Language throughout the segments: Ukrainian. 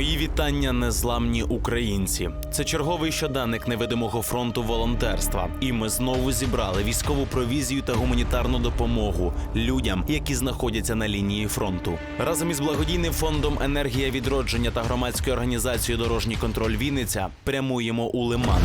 Мої вітання незламні українці. Це черговий щоденник невидимого фронту волонтерства. І ми знову зібрали військову провізію та гуманітарну допомогу людям, які знаходяться на лінії фронту. Разом із благодійним фондом Енергія відродження та громадською організацією Дорожній контроль Вінниця прямуємо у Лиман.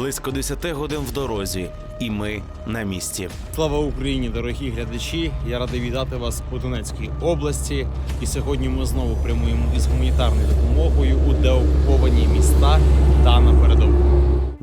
Близько 10 годин в дорозі, і ми на місці. Слава Україні, дорогі глядачі! Я радий вітати вас у Донецькій області. І сьогодні ми знову прямуємо із гуманітарною допомогою у деокупованій передову.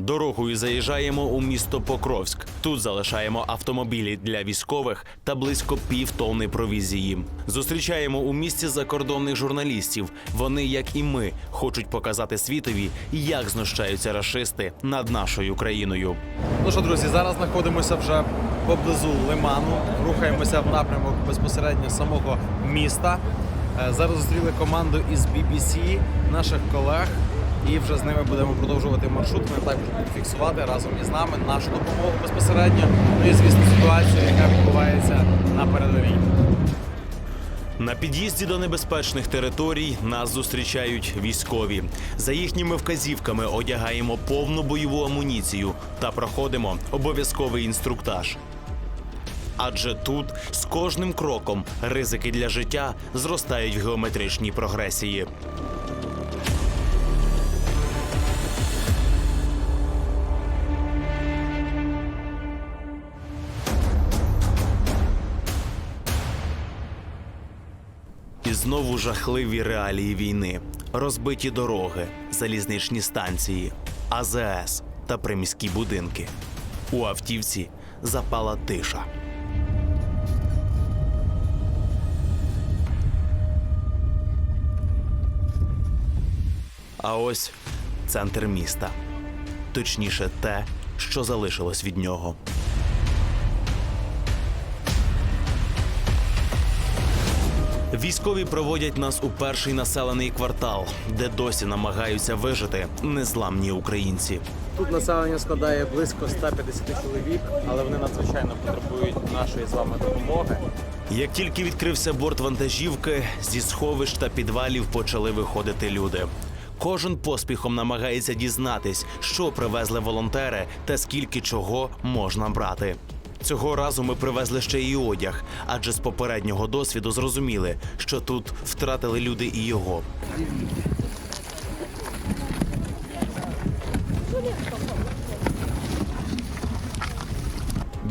Дорогою заїжджаємо у місто Покровськ. Тут залишаємо автомобілі для військових та близько пів тонни провізії. Зустрічаємо у місті закордонних журналістів. Вони, як і ми, хочуть показати світові, як знущаються рашисти над нашою країною. Ну що, друзі, зараз знаходимося вже поблизу Лиману. Рухаємося в напрямок безпосередньо самого міста. Е, Зараз зустріли команду із BBC, наших колег. І вже з ними будемо продовжувати маршрут. Вони також будуть фіксувати разом із нами нашу допомогу безпосередньо. Ну і звісно, ситуацію, яка відбувається на передовій. На під'їзді до небезпечних територій нас зустрічають військові. За їхніми вказівками одягаємо повну бойову амуніцію та проходимо обов'язковий інструктаж. Адже тут з кожним кроком ризики для життя зростають в геометричній прогресії. Знову жахливі реалії війни, розбиті дороги, залізничні станції, АЗС та приміські будинки. У автівці запала тиша. А ось центр міста. Точніше, те, що залишилось від нього. Військові проводять нас у перший населений квартал, де досі намагаються вижити незламні українці. Тут населення складає близько 150 чоловік, але вони надзвичайно потребують нашої з вами допомоги. Як тільки відкрився борт вантажівки, зі сховищ та підвалів почали виходити люди. Кожен поспіхом намагається дізнатись, що привезли волонтери та скільки чого можна брати. Цього разу ми привезли ще й одяг, адже з попереднього досвіду зрозуміли, що тут втратили люди і його.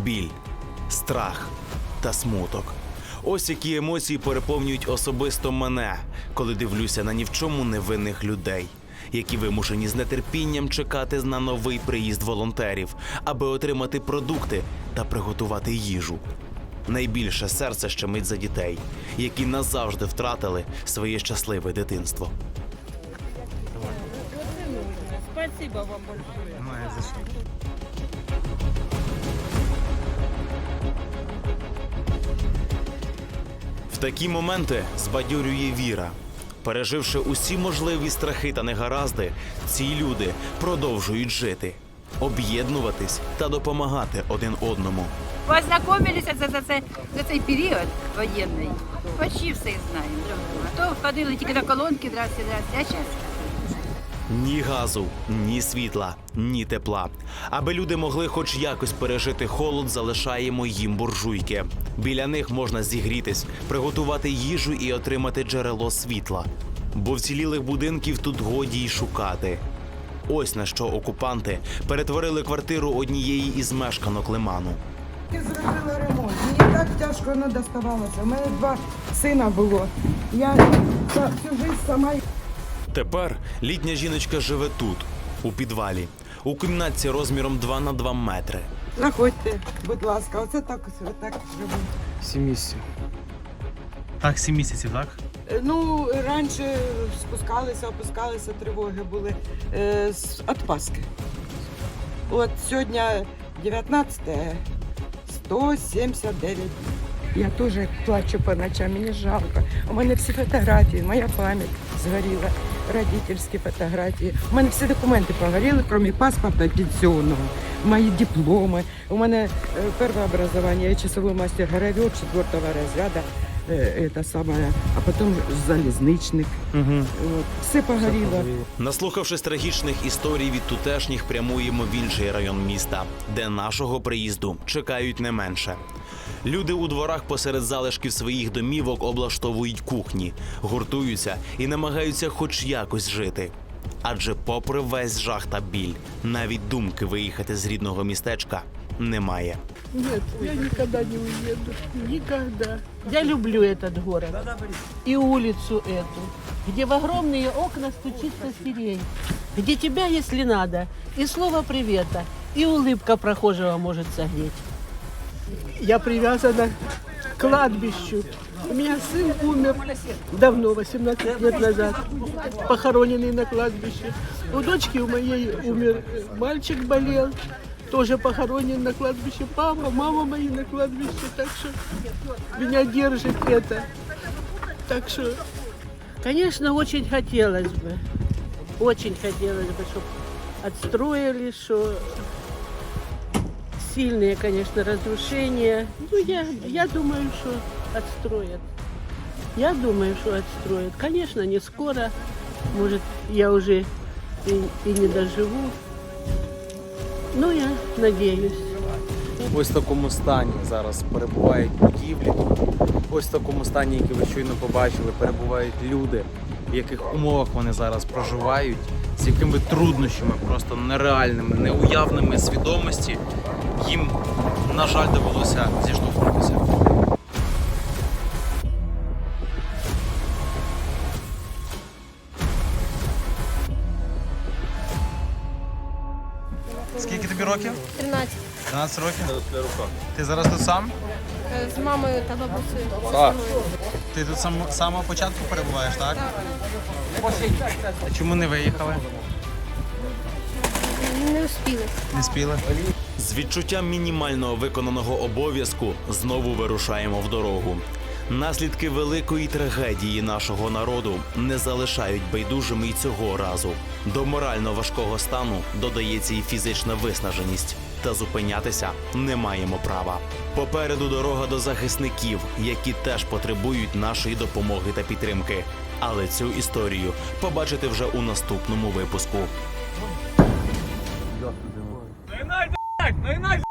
біль, страх та смуток. Ось які емоції переповнюють особисто мене, коли дивлюся на ні в чому невинних людей, які вимушені з нетерпінням чекати на новий приїзд волонтерів, аби отримати продукти та приготувати їжу. Найбільше серце щемить за дітей, які назавжди втратили своє щасливе дитинство. Спасибо вам большое. В такі моменти збадьорює віра. Переживши усі можливі страхи та негаразди, ці люди продовжують жити, об'єднуватись та допомагати один одному. Познайомилися за, за, цей, за цей період воєнний. Почти все знаємо. То ходили тільки на колонки, здрасте, здрасте. А зараз Ні газу, ні світла, ні тепла. Аби люди могли хоч якось пережити холод, залишаємо їм буржуйки. Біля них можна зігрітись, приготувати їжу і отримати джерело світла. Бо вцілілих будинків тут годі й шукати. Ось на що окупанти перетворили квартиру однієї із мешканок лиману. Я зробила ремонт. Мені так тяжко не доставалося. У мене два сина було. Я всю життя сама Тепер літня жіночка живе тут, у підвалі, у кімнатці розміром 2 на 2 метри. заходьте, будь ласка, оце так ось так живу. Сім місяців. Так, сім місяців, так? Е, Ну, раніше спускалися, опускалися, тривоги були е, з від От сьогодні 19 179 днів. Я теж плачу по ночам, мені жалко. У мене всі фотографії, моя пам'ять згоріла. Родительські фотографії. У мене всі документи погоріли, крім паспорта пенсіонного. Мої дипломи. У мене е, перше образування, я часовий мастер гравер четвертого розряду. Е, Это самое, а потом залізничник. От. Все погоріло. Наслухавшись трагічних історій від тутешніх, прямуємо в інший район міста, де нашого приїзду чекають не менше. Люди у дворах посеред залишків своїх домівок облаштовують кухні, гуртуються і намагаються хоч якось жити. Адже, попри весь жах та біль, навіть думки виїхати з рідного містечка немає. Нет, я никогда не уеду. Никогда. Я люблю этот город. И улицу эту, где в огромные окна стучится сирень. Где тебя, если надо, и слово привета, и улыбка прохожего может согреть. Я привязана к кладбищу. У меня сын умер давно, 18 лет назад, похороненный на кладбище. У дочки у моей умер мальчик болел, тоже похоронен на кладбище. Папа, мама мои на кладбище, так что меня держит это. Так что, конечно, очень хотелось бы, очень хотелось бы, чтобы отстроили, что сильные, конечно, разрушения. Ну, я, я думаю, что отстроят. Я думаю, что отстроят. Конечно, не скоро. Может, я уже и, и не доживу. Но я надіюсь. Ось в такому стані зараз перебувають будівлі. Ось в такому стані, який ви щойно побачили, перебувають люди, в яких умовах вони зараз проживають, з якими труднощами, просто нереальними, неуявними свідомості їм, на жаль, довелося зіштовхнутися. Скільки тобі років? 13 12 років. Ти зараз тут сам? Е, з мамою та бабусею. Ти тут сам, з самого початку перебуваєш, так? А чому не виїхали? Не успіли. Не спіли? З відчуттям мінімального виконаного обов'язку знову вирушаємо в дорогу. Наслідки великої трагедії нашого народу не залишають байдужими й цього разу. До морально важкого стану додається і фізична виснаженість. Та зупинятися не маємо права. Попереду дорога до захисників, які теж потребують нашої допомоги та підтримки. Але цю історію побачите вже у наступному випуску. И нафиг,